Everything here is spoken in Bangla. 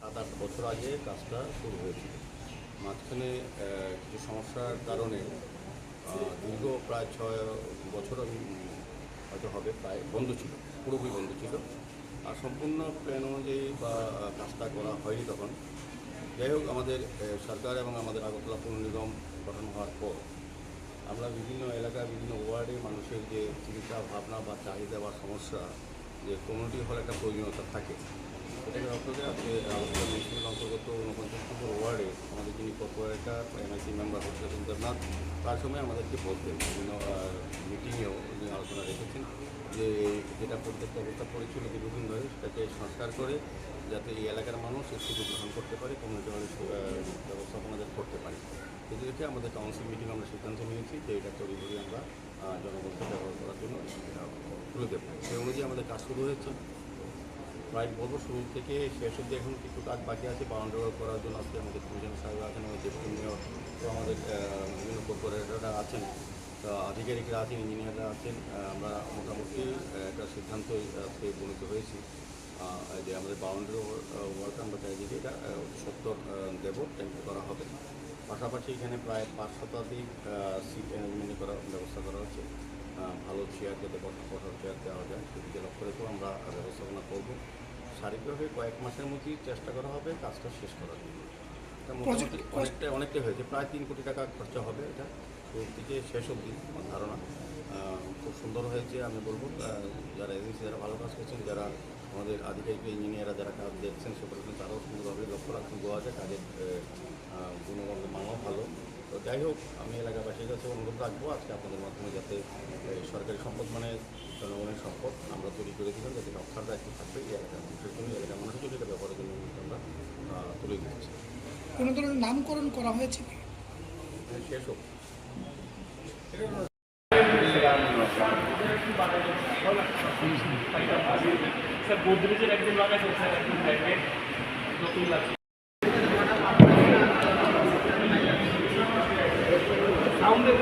সাত আট বছর আগে কাজটা শুরু হয়েছিল। মাঝখানে কিছু সমস্যার কারণে দীর্ঘ প্রায় ছয় বছর হয়তো হবে, প্রায় বন্ধ ছিল, পুরোপুরি বন্ধ ছিল। আর সম্পূর্ণ প্ল্যান অনুযায়ী বা কাজটা করা হয়নি তখন। যাই হোক, আমাদের সরকার এবং আমাদের আগরতলা পৌর নিগম গঠন হওয়ার পর আমরা বিভিন্ন এলাকায় বিভিন্ন ওয়ার্ডে মানুষের যে চিন্তা ভাবনা বা চাহিদা বা সমস্যা যে কমিউনিটি হল একটা প্রয়োজনীয়তা থাকে। এটাকে লক্ষ্য করে আজকে মিউনিসিপ্যাল অন্তর্গত ঊনপঞ্চাশ নম্বর ওয়ার্ডে আমাদের যিনি কর্পোরেটর এমআইসি মেম্বার হচ্ছে সুন্দরনাথ তার সময় আমাদেরকে বলতেন বিভিন্ন মিটিংয়েও উনি আলোচনা রেখেছেন যে যেটা পর্যাপ্ত অবস্থা পড়েছিল দীর্ঘদিন ধরে সেটাকে সংস্কার করে যাতে এই এলাকার মানুষ সুযোগ গ্রহণ করতে পারে কমিউনিটি হলের সু- আহ, ব্যবস্থাপনা যাতে করতে পারে। এটি দেখে আমাদের কাউন্সিল মিটিং আমরা সিদ্ধান্ত নিয়েছি যে এটা তড়িঘড়ি আমরা জনগণকে ব্যবহার করার জন্য তুলে দেবো। সেই অনুযায়ী আমাদের কাজ শুরু হয়েছে। প্রায় বলব শুরু থেকে শেষ অব্দি এখন কিছু কাজ বাকি আছে বাউন্ডারি করার জন্য আজকে আমাদের কমিশনার সাহেব আছেন আমাদের ডেপুটি মেয়র তো আমাদের বিভিন্ন কর্পোরেটররা আছেন আধিকারিকরা আছেন ইঞ্জিনিয়াররা আছেন আমরা মোটামুটি একটা সিদ্ধান্ত আজকে উপনীত হয়েছি। যে আমাদের বাউন্ডারি ওয়ার্ক আমরা চারিদিকে এটা আহ, সত্তর দেবো টেন্ট করা হবে। পাশাপাশি এখানে প্রায় পাঁচ শতাধিক সিট অ্যারেঞ্জমেন্ট করার ব্যবস্থা করা হচ্ছে। ভালো চেয়ার যাতে বসা বসার চেয়ার দেওয়া যায় সেদিকে লক্ষ্য রেখেও আমরা ব্যবস্থাপনা করব। শারীরিকভাবে কয়েক মাসের মধ্যেই চেষ্টা করা হবে কাজটা শেষ করার জন্য। মোটামুটি অনেকটা অনেকটাই হয়েছে। প্রায় তিন কোটি টাকা খরচা হবে এটা। শুরু থেকে শেষ অবধি আমার ধারণা। খুব সুন্দর হয়েছে আমি বলব। যারা এজেন্সি যারা ভালো কাজ করছেন যারা আমাদের আধিকারিক ইঞ্জিনিয়াররা যারা কাজ দেখছেন সুপারভিশন তারাও সুন্দরভাবে লক্ষ্য গোয়া আহ, আহ, গুণগত মানও ভালো। তো যাই হোক আমি এলাকাবাসীর কাছে অনুরোধ রাখব আজকে আপনাদের মাধ্যমে যাতে সরকারি সম্পদ মানে জনগণের সম্পদ আমরা তৈরি করে দিলাম যাতে রক্ষার দায়িত্ব থাকবে এই এলাকার মানুষের জন্য এলাকার মানুষের জন্য এটা ব্যবহারের জন্য আমরা তুলে দিচ্ছি কোনো ধরনের নামকরণ করা হয়েছে কি? শেষ হোক। স্যার গোদরেজের একদিন লাগাইছে স্যার একদিন সাউন্ডে